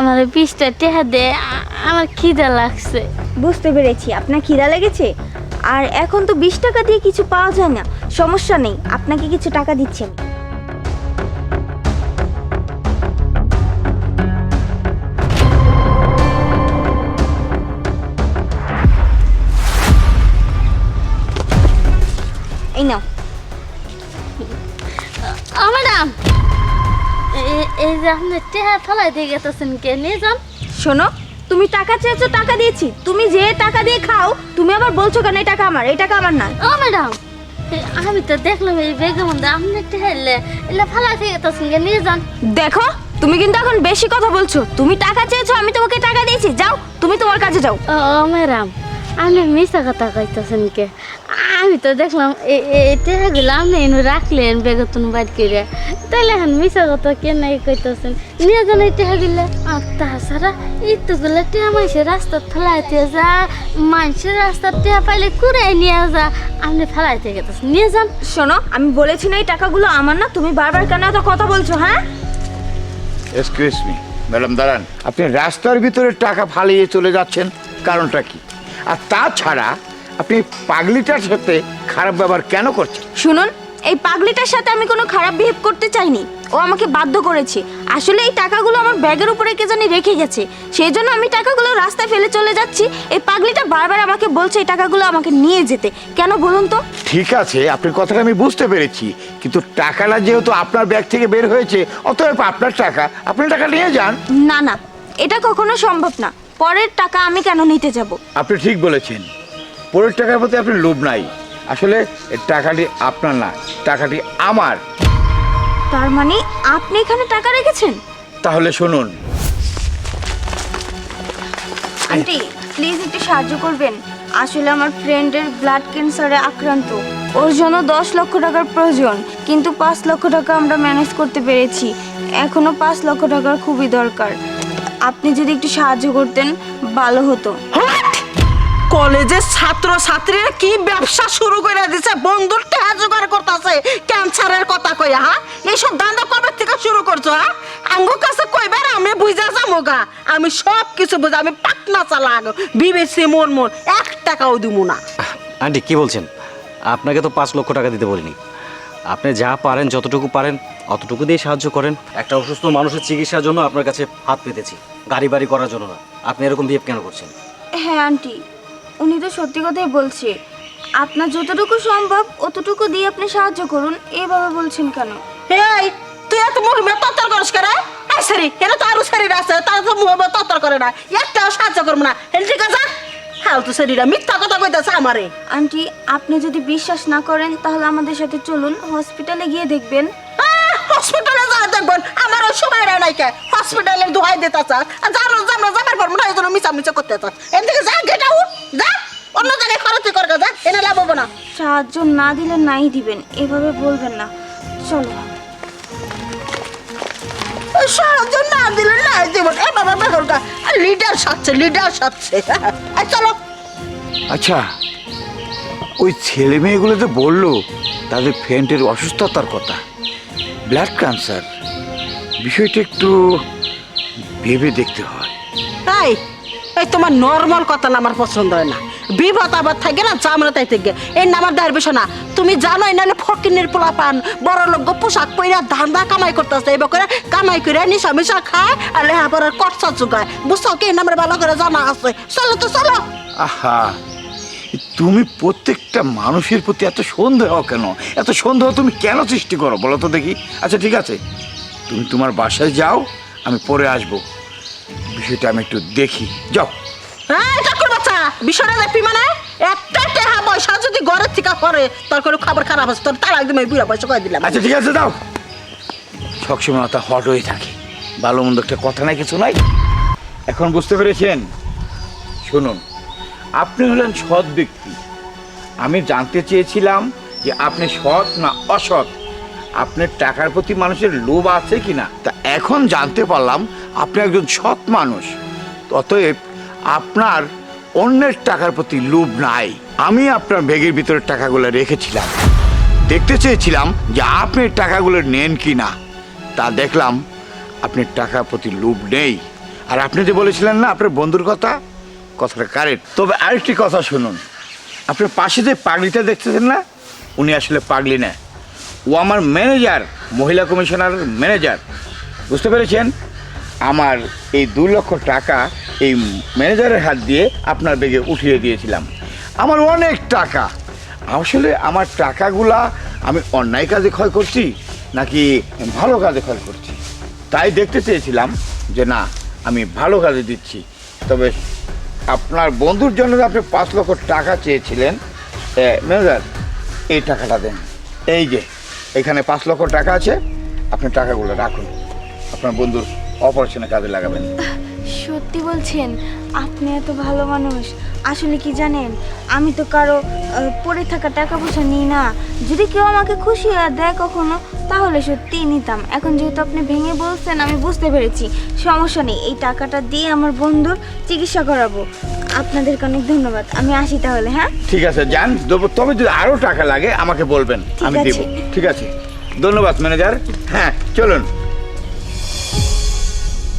আমার বিশটা টেহা দে আমার খিদা লাগছে। বুঝতে পেরেছি আপনার খিদা লেগেছে? আর এখন তো বিশ টাকা দিয়ে কিছু পাওয়া যায় না সমস্যা নেই আপনাকে কিছু টাকা দিচ্ছি আমি। এই নাও। ম্যাডাম। এই যে আপনি টেহা ফেলাই দিয়ে গেতেছেন কে? নিয়ে যান। শোনো তুমি টাকা চেয়েছো টাকা দিয়েছি। তুমি যে টাকা দিয়ে খাও তুমি আবার বলছো কেন এই টাকা আমার? এই টাকা আমার না ও ম্যাডাম আমি তো দেখলাম এই বেগের মধ্যে আপনি টেহা এলে এলে ফেলাই দিয়ে গেতেছেন কে? নিয়ে যান। দেখো তুমি কিন্তু এখন বেশি কথা বলছো। তুমি টাকা চেয়েছো আমি তোমাকে টাকা দিয়েছি। যাও তুমি তোমার কাছে যাও। ও ম্যাডাম। আপনি মিশা কথা কইতেছেন কে আমি তো দেখলাম এ- এ- এই টেহাগুলো আপনি এনে রাখলেন বেগতুন বাদ করে তাহলে এখন মিশা কথা কে নাই কইতেছেন নিয়ে যান এই টেহাগুলো আর তাছাড়া ইতুগুলো টেহা মানুষের রাস্তা ফেলাইতে যা মানুষের রাস্তা টেহা পাইলে কুড়াই নিয়ে যা। আপনি ফেলাইতে গেতেছেন নিয়ে যান। শোনো আমি বলেছি না এই টাকাগুলো আমার না তুমি বারবার কেন এত কথা বলছো হ্যাঁ? এক্সকিউজ মি ম্যাডাম দাঁড়ান। আপনি রাস্তার ভিতরে টাকা ফালিয়ে চলে যাচ্ছেন কারণটা কি? আর তাছাড়া আপনি পাগলিটার সাথে খারাপ ব্যবহার কেন করছেন? শুনুন এই পাগলিটার সাথে আমি কোনো খারাপ বিহেভ করতে চাইনি। ও আমাকে বাধ্য করেছে। আসলে এই টাকাগুলো আমার ব্যাগের উপরে কে জানি রেখে গেছে। সেই জন্য আমি টাকাগুলো রাস্তায় ফেলে চলে যাচ্ছি। এই পাগলিটা বারবার আমাকে বলছে এই টাকাগুলো আমাকে নিয়ে যেতে। কেন বলুন তো? ঠিক আছে আপনার কথাটা আমি বুঝতে পেরেছি। কিন্তু টাকাটা যেহেতু আপনার ব্যাগ থেকে বের হয়েছে অতএব আপনার টাকা আপনি টাকা নিয়ে যান। না না এটা কখনো সম্ভব না। পরের টাকা আমি কেন নিতে যাব? আপনি ঠিক বলেছেন। পরের টাকার প্রতি আপনার লোভ নাই। আসলে টাকাটি আপনার না টাকাটি আমার। তার মানে আপনি এখানে টাকা রেখেছেন? তাহলে শুনুন। আন্টি প্লিজ একটু সাহায্য করবেন। আসলে আমার ফ্রেন্ডের ব্লাড ক্যান্সারে আক্রান্ত। ওর জন্য দশ লক্ষ টাকার প্রয়োজন কিন্তু পাঁচ লক্ষ টাকা আমরা ম্যানেজ করতে পেরেছি। এখনও পাঁচ লক্ষ টাকার খুবই দরকার। আপনি যদি একটু সাহায্য করতেন ভালো হতো! কলেজের ছাত্র ছাত্রীরা কি ব্যবসা শুরু করে দিছে? বন্ধুর টাকা জোগাড় করতেছে। ক্যান্সারের কথা কইয়া হ্যাঁ? এইসব দান্দা কবে থেকে শুরু করছ হ্যাঁ? আঙ্গুর কাছে কইবার আমি বুঝা যাব গা। আমি সব কিছু বুঝা আমি পাটনা চালাক বিবেচি মন মন এক টাকাও দিব না। আন্টি কি বলছেন? আপনাকে তো পাঁচ লক্ষ টাকা দিতে বলিনি। আপনি যা পারেন যতটুকু পারেন অতটুকু দিয়ে সাহায্য করেন। একটা অসুস্থ মানুষের চিকিৎসার জন্য আপনার কাছে হাত পেতেছি। গাড়ি বাড়ি করার জন্য না। আপনি এরকম বিহেভ কেন করছেন? হ্যাঁ আন্টি। উনি তো সত্যি কথাই বলছে আপনার যতটুকু সম্ভব অতটুকু দিয়ে আপনি সাহায্য করুন। এভাবে বলছেন কেন? এই তুই এত মহিমা তত্তর করিস করে এই সারি কেন তো আরও শরীর আছে তার তো মুখে তত্তর করে না। একটাও সাহায্য করব না। ঠিক আছে? ফালতু শরীরা মিথ্যা কথা কইতেছে আমারে। আন্টি আপনি যদি বিশ্বাস না করেন তাহলে আমাদের সাথে চলুন হসপিটালে গিয়ে দেখবেন। হসপিটালে যা দেখবেন আমার ওই সময় নাই কে হসপিটালে দোহাই দিতে চাস আর জানো জানো যাবার না এই জন্য মিছা মিছা করতে চাস। এর থেকে যা গেট আউট যা। অন্য জায়গায় খরচ কর যা। এনে লাভ হব না। সাহায্য না দিলে নাই দিবেন এভাবে বলবেন না। চলো। সাহায্য না? দিলে না জীবন এ বাবা বেহরকা লিডার সাচ্ছে লিডার আর চলো। আচ্ছা ওই ছেলে মেয়েগুলো যে বলল তাদের ফ্রেন্ডের অসুস্থতার কথা। Blood cancer. বিষয়টা একটু ভেবে দেখতে হয়। তাই? এই তোমার নর্মাল কথা না আমার পছন্দ হয় না। বিপদ আবার থাকে না চামড়া তাই থেকে। এই না আমার দায়ের বিষয় না। তুমি জানো, এই নাহলে ফকিনের পোলা পান বড় লোক পোশাক পইরা ধান্দা কামাই করতেছে, এবার করে কামাই করে নিশা মিশা খায় আর লেহা পরে কটসা চুকায়। বুঝছ কি? নামের ভালো করে জানা আছে। চলো তো, চলো। আহা, তুমি প্রত্যেকটা মানুষের প্রতি এত সন্দেহ কেন? এত সন্দেহ তুমি কেন সৃষ্টি করো? বলো তো দেখি। আচ্ছা ঠিক আছে। তুমি তোমার বাসায় যাও, আমি পরে আসব। বিষয়টা আমি একটু দেখি। যাও। হ্যাঁ চাকর বাচ্চা বিষয়টা দেখবি মানে? একটা টেহা পয়সা যদি ঘরের থেকে পরে তোর করে খবর খারাপ আছে? তোর তার একদম বুড়া পয়সা করে দিলাম? আচ্ছা ঠিক আছে দাও সবসময় মাথা হট হয়ে থাকে। ভালো মন্দ একটা কথা নাই কিছু নাই? এখন বুঝতে পেরেছেন? শুনুন আপনি হলেন সৎ ব্যক্তি। আমি জানতে চেয়েছিলাম যে আপনি সৎ না অসৎ। আপনার টাকার প্রতি মানুষের লোভ আছে কি না তা এখন জানতে পারলাম আপনি একজন সৎ মানুষ। অতএব আপনার অন্যের টাকার প্রতি লোভ নাই। আমি আপনার ব্যাগের ভিতরে টাকাগুলো রেখেছিলাম। দেখতে চেয়েছিলাম যে আপনি টাকাগুলো নেন কি না তা দেখলাম আপনি টাকার প্রতি লোভ নেই। আর আপনি যে বলেছিলেন না, আপনার বন্ধুর কথা? কথাটা কারেক্ট। তবে আরেকটি কথা শুনুন। আপনার পাশে যে পাগলিটা দেখতেছেন না, উনি আসলে পাগলি না। ও আমার ম্যানেজার মহিলা কমিশনার ম্যানেজার বুঝতে পেরেছেন? আমার এই দু লক্ষ টাকা এই ম্যানেজারের হাত দিয়ে আপনার বেগে উঠিয়ে দিয়েছিলাম। আমার অনেক টাকা। আসলে আমার টাকাগুলা আমি অন্যায় কাজে ক্ষয় করছি, নাকি ভালো কাজে ক্ষয় করছি? তাই দেখতে চেয়েছিলাম যে না, আমি ভালো কাজে দিচ্ছি। তবে আপনার বন্ধুর জন্য আপনি পাঁচ লক্ষ টাকা চেয়েছিলেন ম্যানেজার এই টাকাটা দেন। এই যে এখানে পাঁচ লক্ষ টাকা আছে, আপনি টাকাগুলো রাখুন। আপনার বন্ধুর অপারেশনে কাজে লাগাবেন। সত্যি বলছেন, আপনি এত ভালো মানুষ। আসলে কি জানেন, আমি তো কারও পড়ে থাকা টাকা পয়সা নিই না। যদি কেউ আমাকে খুশি হয়ে দেয় কখনো, তাহলে সত্যিই নিতাম। এখন যেহেতু আপনি ভেঙে বলছেন, আমি বুঝতে পেরেছি। সমস্যা নেই, এই টাকাটা দিয়ে আমার বন্ধুর চিকিৎসা করাবো। আপনাদেরকে অনেক ধন্যবাদ। আমি আসি তাহলে হ্যাঁ? ঠিক আছে যান। তবে- যদি আরও টাকা লাগে আমাকে বলবেন। আমি দেব। ঠিক আছে। ধন্যবাদ ম্যানেজার। হ্যাঁ চলুন।